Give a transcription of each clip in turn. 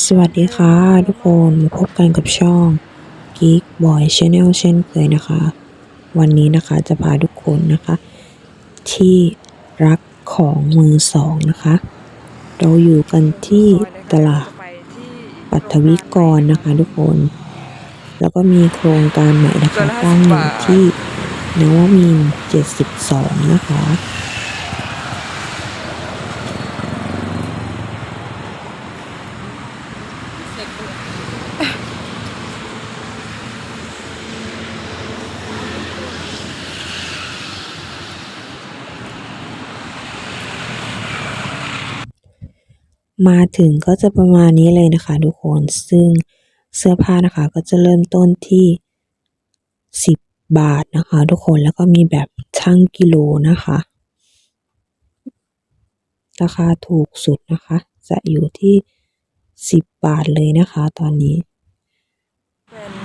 สวัสดีค่ะทุกคนมาพบกันกับช่อง Geek Boy Channel เช่นเคยนะคะ วันนี้นะคะจะพาทุกคนนะคะ ที่รักของมือสองนะคะ เราอยู่กันที่ตลาดปัทวิกรนะคะทุกคน แล้วก็มีโครงการใหม่นะคะตั้งอยู่ที่นวมิน 72 นะคะ มาถึงก็จะประมาณนี้เลยนะคะทุกคนซึ่งเสื้อผ้านะคะก็จะเริ่มต้นที่ 10 บาทนะคะ ทุกคนแล้วก็มีแบบชั่งกิโลนะคะ ราคาถูกสุดนะคะ จะอยู่ที่ 10 บาทเลยนะคะตอนนี้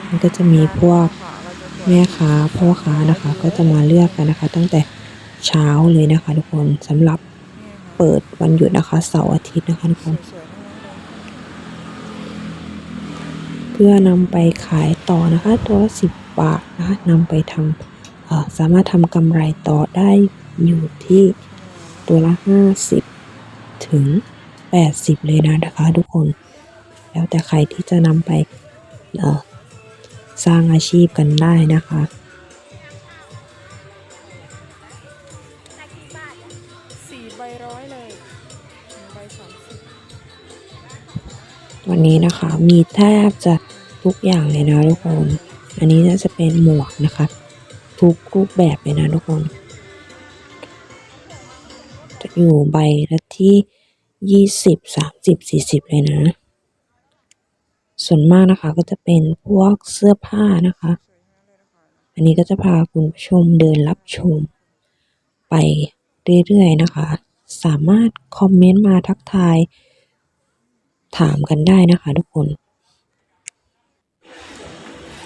มันก็จะมีพวกแม่ค้าพ่อค้านะคะ ก็จะมาเลือกกันนะคะ ตั้งแต่เช้าเลยนะคะ ทุกคนสำหรับ เปิดวันหยุดนะคะเสาร์อาทิตย์นะคะทุกคนเพื่อนำไปขายต่อนะคะ ตัวละสิบบาทนะคะนำไปทำสามารถทำกำไรต่อได้อยู่ที่ตัวละห้าสิบถึงแปดสิบเลยนะนะคะ ทุกคน แล้วแต่ใครที่จะนำไปสร้างอาชีพกันได้นะคะ ร้อยเลยใบสามสิบวันนี้นะคะมีแทบจะทุกอย่างเลยนะทุกคน อันนี้น่าจะเป็นหมวกนะคะ ทุกรูปแบบเลยนะทุกคน จะอยู่ใบละที่ยี่สิบสามสิบสี่สิบเลยนะ ส่วนมากนะคะก็จะเป็นพวกเสื้อผ้านะคะ อันนี้ก็จะพาคุณผู้ชมเดินรับชมไปเรื่อยๆนะคะ สามารถคอมเมนต์มาทักทาย ถามกันได้นะคะทุกคน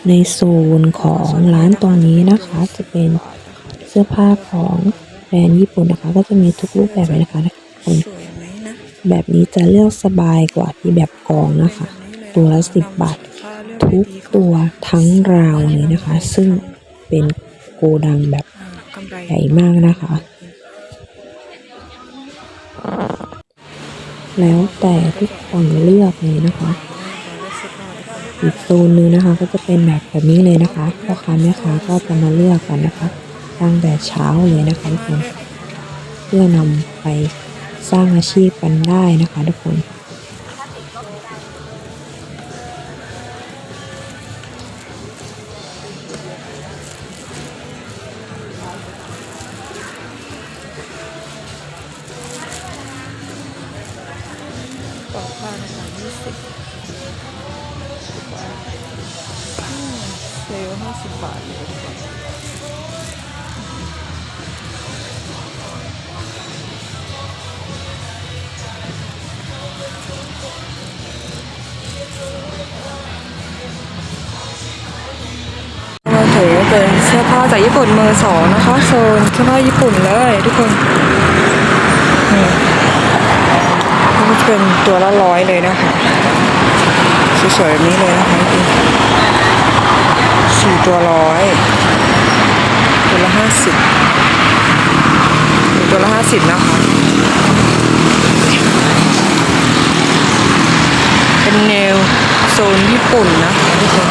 ในโซนของร้านตรงนี้นะคะจะเป็นเสื้อผ้าของแบรนด์ญี่ปุ่นนะคะ ก็จะมีทุกรูปแบบเลยนะคะทุกคนแบบนี้จะเลือกสบายกว่าที่แบบกองนะคะ ตัวละสิบบาททุกตัวทั้งราวเลยนะคะ ซึ่งเป็นโกดังแบบใหญ่มากนะคะ แล้วแต่ทุกคนเลือกเลยนะคะอีกโซนหนึงนะคะก็จะเป็นแบบแบบนี้เลยนะคะพ่อค้าแม่ค้าก็จะมาเลือกกันนะคะตั้งแต่เช้าเลยนะคะทุกคน เพื่อนำไปสร้างอาชีพกันได้นะคะทุกคน สิบบาทเลยดีกว่ามาถือเป็นเสื้อผ้าจากญี่ปุ่นมือสองนะคะโซนเสื้อผ้าญี่ปุ่นเลยทุกคนนี่นี่จะเป็นตัวละร้อยเลยนะคะสวยๆแบบนี้เลยนะคะ สี่ตัวร้อยตัวละห้าสิบตัวละห้าสิบนะคะ เป็นแนวโซนญี่ปุ่นนะทุกคน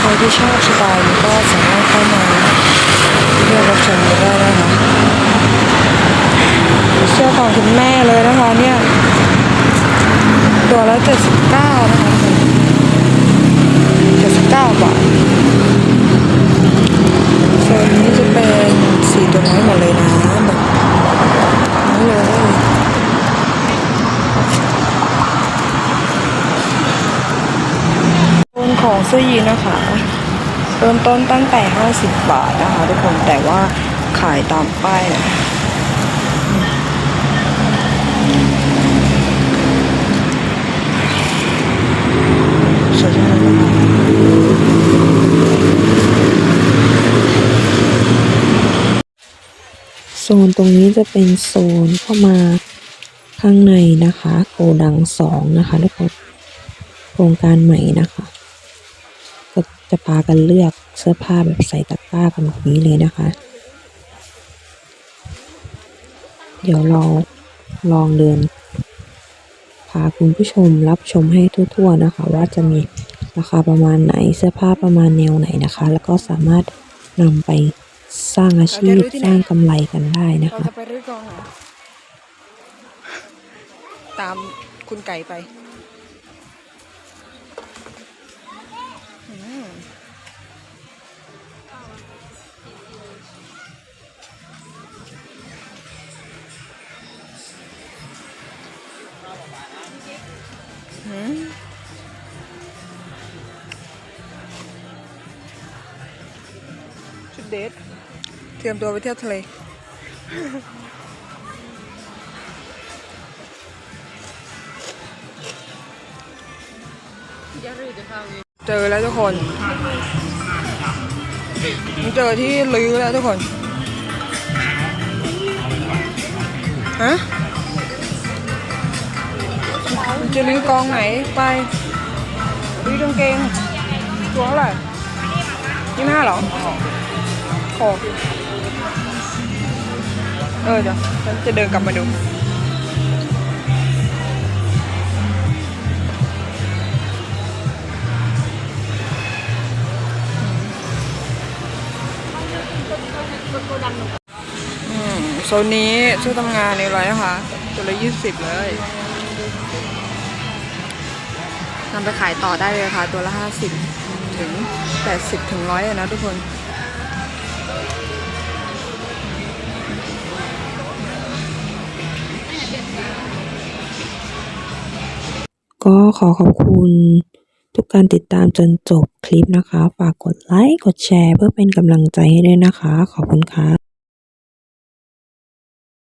ใครที่ชอบสไตล์นี้ก็สามารถเข้ามาเลือกรับชมได้นะคะเสื้อของคุณแม่เลยนะคะเนี่ย ตัวละเจ็ดสิบเก้านะคะเจ็ดสิบเก้าบาทโซนนี้จะเป็นสีตัวน้อยหมดเลยนะแบบนี้เลยโซนของเสื้อยีนนะคะเริ่มต้นตั้งแต่ 50 บาทนะคะทุกคนแต่ว่าขายตามป้ายนะสวยจังเลยนะคะ โซนตรงนี้จะเป็นโซนเข้ามาข้างในนะคะโกดังสองนะคะทุกคนโครงการใหม่นะคะ ก็จะพากันเลือกเสื้อผ้าแบบใส่ตะกร้ากันแบบนี้เลยนะคะ เดี๋ยวเราลองเดิน พาคุณผู้ชมรับชมให้ทั่วๆนะคะ ว่าจะมีราคาประมาณไหนเสื้อผ้าประมาณแนวไหนนะคะ แล้วก็สามารถนำไป สร้างอาชีพสร้างกำไรกันได้นะเราคะ จะไปรื้อกองไหนตามคุณไก่ไปอืมอืมชุดเดท รียมตัวไปเที่ยวทะเล เจอแล้วทุกคน เจอที่ลื้อแล้วทุกคน ฮะมันจะลื้อกองไหนไปลื้อกางเกงตัวเท่าไหร่ยี่ห้าหรอขอ เออเดี๋ยวฉันจะเดินกลับมาดูอืมโซนนี้ชุดทำงานในร้อยนะคะตัวละยี่สิบเลยนำไปขายต่อได้เลยค่ะ ตัวละห้าสิบถึงแปดสิบถึงร้อยนะทุกคน ก็ขอขอบคุณทุกการติดตามจนจบคลิปนะคะ ฝากกดไลค์ กดแชร์เพื่อเป็นกำลังใจให้ด้วยนะคะ ขอบคุณค่ะ